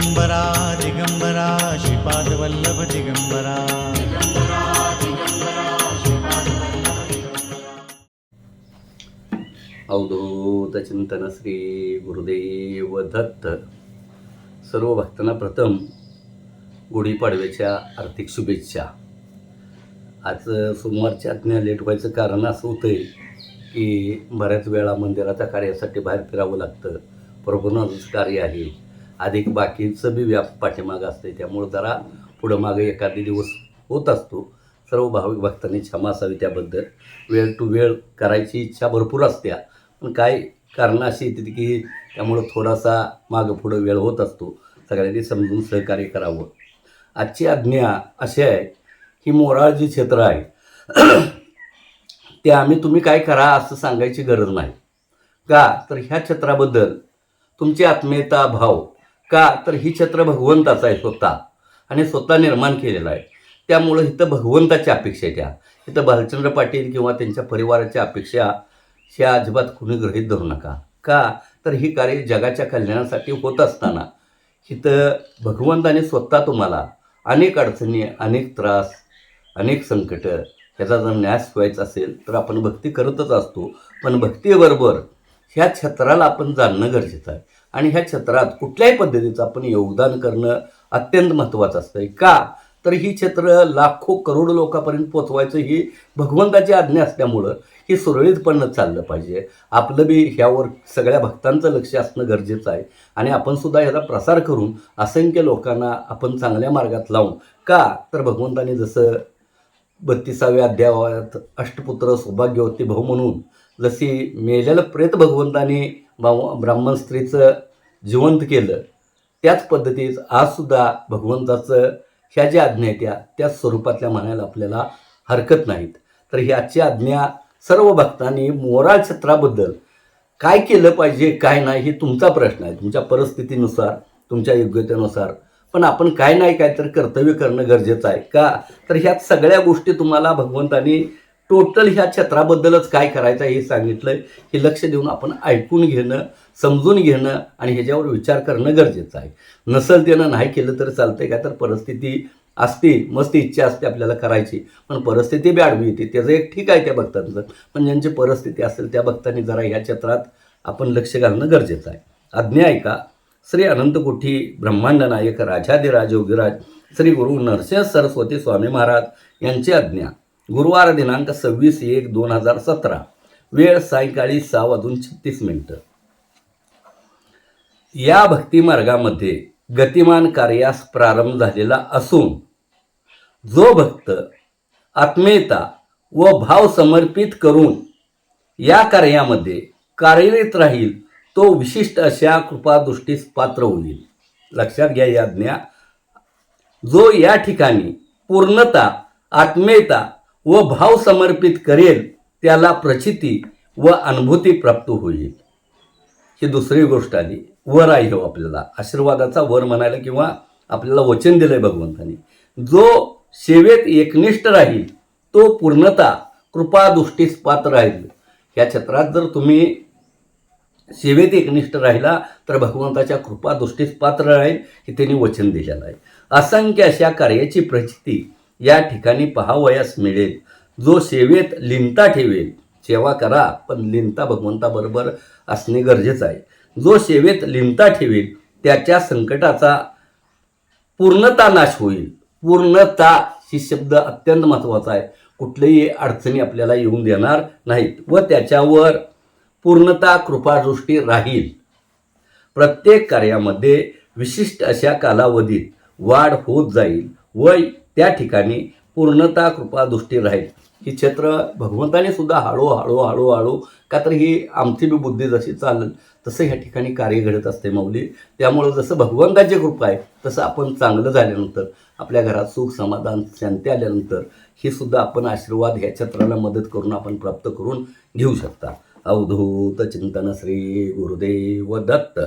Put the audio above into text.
दिगंबरा दिगंबरा श्रीपादवल्लभ दिगंबरा. अवधूत चिंतन श्री गुरुदेव दत्त. सर्व भक्तांना प्रथम गुढीपाडव्याच्या आर्थिक शुभेच्छा. आज सोमवारच्या आज्ञा लेट व्हायचं कारण असं होतं आहे की बऱ्याच वेळा मंदिराच्या कार्यासाठी बाहेर फिरावं लागतं. प्रभुनाथचं कार्य आहे. अधिक बाकीचं बी व्याप पाठीमागं असते त्यामुळं जरा पुढं मागं एखादी दिवस होत असतो. सर्व भाविक भक्तांनी क्षमा असावी त्याबद्दल. वेळ टू वेळ करायची इच्छा भरपूर असत्या. पण काय कारणं अशी येते की त्यामुळं थोडासा मागं पुढं वेळ होत असतो. सगळ्यांनी समजून सहकार्य करावं. आजची आज्ञा अशी आहे की मोराळ जे क्षेत्र आहे ते आम्ही तुम्ही काय करा असं सांगायची गरज नाही. का? तर ह्या क्षेत्राबद्दल तुमची आत्मीयता भाव का? तर ही छत्र भगवंताचं आहे स्वतः. आणि स्वतः निर्माण केलेलं आहे. त्यामुळं इथं भगवंताच्या अपेक्षा द्या त्या. इथं भालचंद्र पाटील किंवा त्यांच्या परिवाराच्या अपेक्षा ह्या अजिबात कुणी गृहीत धरू नका. का? तर ही कार्य जगाच्या कल्याणासाठी होत असताना इथं भगवंताने स्वतः तुम्हाला अनेक अडचणी अनेक त्रास अनेक संकटं ह्याचा जर न्यास व्हायचा असेल तर आपण भक्ती करतच असतो. पण भक्तीबरोबर ह्या छत्राला आपण जाणणं गरजेचं आहे. आणि ह्या क्षेत्रात कुठल्याही पद्धतीचं आपण योगदान करणं अत्यंत महत्त्वाचं असतं का? तर ही क्षेत्र लाखो करोड लोकांपर्यंत पोचवायचं ही भगवंताची आज्ञा असल्यामुळं ही सुरळीतपणं चाललं पाहिजे. आपलं बी ह्यावर सगळ्या भक्तांचं लक्ष असणं गरजेचं आहे. आणि आपण सुद्धा ह्याचा प्रसार करून असंख्य लोकांना आपण चांगल्या मार्गात लावून का? तर भगवंताने जसं बत्तीसाव्या अध्यायात अष्टपुत्र सौभाग्यवती भाऊ म्हणून जशी मेलेलं प्रेत भगवंताने ब्राह्मण स्त्रीचं जिवंत केलं त्याच पद्धतीत आजसुद्धा भगवंताचं ह्या ज्या आज्ञा आहेत त्या त्याच स्वरूपातल्या म्हणायला आपल्याला हरकत नाहीत. तर ह्याची आज्ञा सर्व भक्तांनी मोराळ छत्राबद्दल काय केलं पाहिजे काय नाही हे तुमचा प्रश्न आहे. तुमच्या परिस्थितीनुसार तुमच्या योग्यतेनुसार. पण आपण काय नाही काय तर कर्तव्य करणं गरजेचं आहे का? तर ह्यात सगळ्या गोष्टी तुम्हाला भगवंतानी टोटल ह्या क्षेत्राबद्दलच काय करायचं आहे हे सांगितलं हे लक्ष देऊन आपण ऐकून घेणं समजून घेणं आणि ह्याच्यावर विचार करणं गरजेचं आहे. नसल देणं नाही केलं तर चालतंय का? तर परिस्थिती असते मस्त इच्छा असते आपल्याला करायची. पण परिस्थिती बी आडवी येते त्याचं एक ठीक आहे त्या भक्तांचं. पण ज्यांची परिस्थिती असेल त्या भक्तांनी जरा ह्या क्षेत्रात आपण लक्ष घालणं गरजेचं आहे. आज्ञा ऐका. श्री अनंतकोठी ब्रह्मांड नायक राजाधिराज योगीराज श्री गुरु नरसिंह सरस्वती स्वामी महाराज यांची आज्ञा. गुरुवार दिनांक सव्वीस एक दोन हजार सतरा. वेळ सायंकाळी सहा वाजून छत्तीस मिनिटं. या भक्तिमार्गामध्ये गतिमान कार्यास प्रारंभ झालेला असून जो भक्त आत्मीयता व भाव समर्पित करून या कार्यामध्ये कार्यरत राहील तो विशिष्ट अशा कृपादृष्टीस पात्र होईल. लक्षात घ्या या ज्ञा जो या ठिकाणी पूर्णता आत्मीयता व भाव समर्पित करेल त्याला प्रचिती व अनुभूती प्राप्त होईल. ही दुसरी गोष्ट आली. वर आहे हो आपल्याला. आशीर्वादाचा वर म्हणायला किंवा आपल्याला वचन दिलंय भगवंतानी. जो सेवेत एकनिष्ठ राहील तो पूर्णता कृपादृष्टीस पात्र राहील. या क्षेत्रात जर तुम्ही सेवेत एकनिष्ठ राहिला तर भगवंताच्या कृपादृष्टीस पात्र राहील हे त्यांनी वचन दिलेलं आहे. असंख्य अशा कार्याची प्रचिती या ठिकाणी पहावयास मिळेल. जो सेवेत लिंता ठेवेल सेवा करा पण लिंता भगवंताबरोबर असणे गरजेचं आहे. जो सेवेत लिंता ठेवेल त्याच्या संकटाचा पूर्णता नाश होईल. पूर्णता ही शब्द अत्यंत महत्त्वाचा आहे. कुठल्याही अडचणी आपल्याला येऊन देणार नाहीत व त्याच्यावर पूर्णता कृपादृष्टी राहील. प्रत्येक कार्यामध्ये विशिष्ट अशा कालावधीत वाढ होत जाईल. व त्या ठिकाणी पूर्णता कृपादृष्टी राहील. ही क्षेत्र भगवंताने सुद्धा हळूहळू हळूहळू का तर ही आमची बी बुद्धी जशी चालेल तसं ह्या ठिकाणी कार्य घडत असते माऊली. त्यामुळं जसं भगवंताची कृपा आहे तसं आपण चांगलं झाल्यानंतर आपल्या घरात सुख समाधान शांती आल्यानंतर ही सुद्धा आपण आशीर्वाद ह्या क्षेत्राला मदत करून आपण प्राप्त करून घेऊ शकता. अवधूत चिंतन श्री गुरुदेव दत्त.